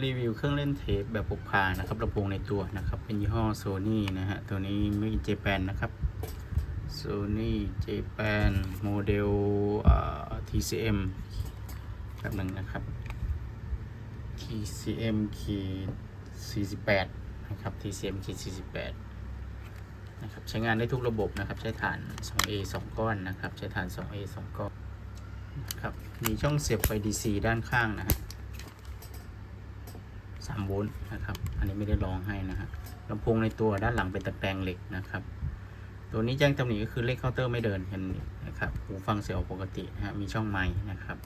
รีวิวเครื่องเล่นเทปแบบพกพานะครับลำโพงในตัวนะครับ เป็นยี่ห้อโซนี่นะฮะ ตัวนี้ไม่เจแปนนะครับโซนี่เจแปนโมเดล TCM แบบหนึ่งนะครับ TCM ขีด48 นะครับ TCM ขีด48 นะครับ ใช้งานได้ทุกระบบนะครับ ใช้ฐาน 2A 2 ก้อนนะครับ ใช้ฐาน 2A 2 ก้อนนะครับ มีช่องเสียบไฟ DC ด้านข้างนะฮะ 3โวลต์นะครับ อันนี้ไม่ได้ลองให้นะฮะลำโพงในตัวด้านหลังเป็นตะแกรงเหล็กนะครับ ตัวนี้แจ้งตำหนิก็คือเลขเคาน์เตอร์ไม่เดินแค่นี้นะครับ หูฟังเสียงออกปกตินะฮะ มีช่องไม้นะครับ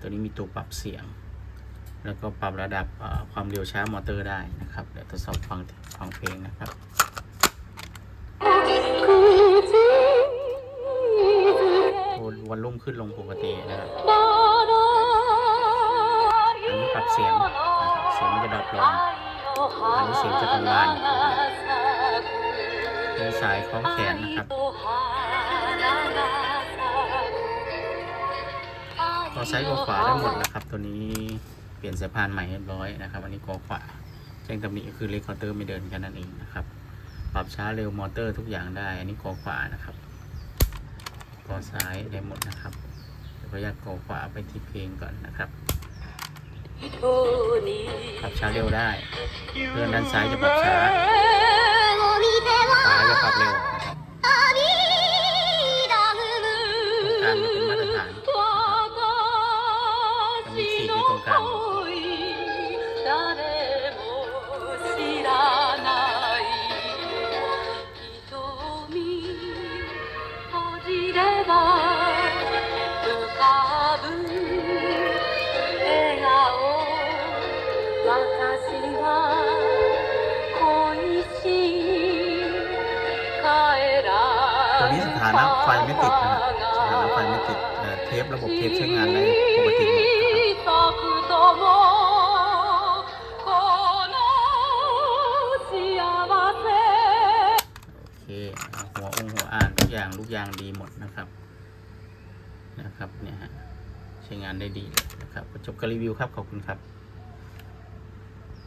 ตัวนี้มีตัวปรับเสียง แล้วก็ปรับระดับเอ่อความเร็วช้ามอเตอร์ได้นะครับ เดี๋ยวทดสอบฟังฟังเพลงนะครับวันรุ่มขึ้นลงปกตินะครับ เสียงมันจะดรอปลงอันนี้เสียงจะกังานมีสายคล้องแขนนะครับก็ซ้ายกับขวาได้หมดนะครับ ตัวนี้เปลี่ยนสายพานใหม่เรียบร้อยนะครับอันนี้กอขวาแจ้งตำหนิก็คือเลคคอร์เตอร์ไม่เดินแค่นั้นเองนะครับ ปรับช้าเร็วมอเตอร์ทุกอย่างได้ อันนี้กอขวานะครับกอซ้ายได้หมดนะครับเดี๋ยวขออนุญาตกอขวาไปที่เพลงก่อนนะครับ ปรับช้าเร็วได้เพื่อนด้านซ้ายจะปรับช้าซ้ายจะปรับเร็วนะครับตรงกลางจะเป็นมาตรฐานจะมีขีดอยู่ตรงกลางานะไฟไม่ติดนะสถานะไฟไม่ติดเทประบบเทปใช้งานได้ปกติโอเคหัวองหัวอ่านทุกอย่างลูกยางดีหมดนะครับนะครับเนี่ยฮะใช้งานได้ดีนะครับจบการรีวิวครับขอบคุณครับ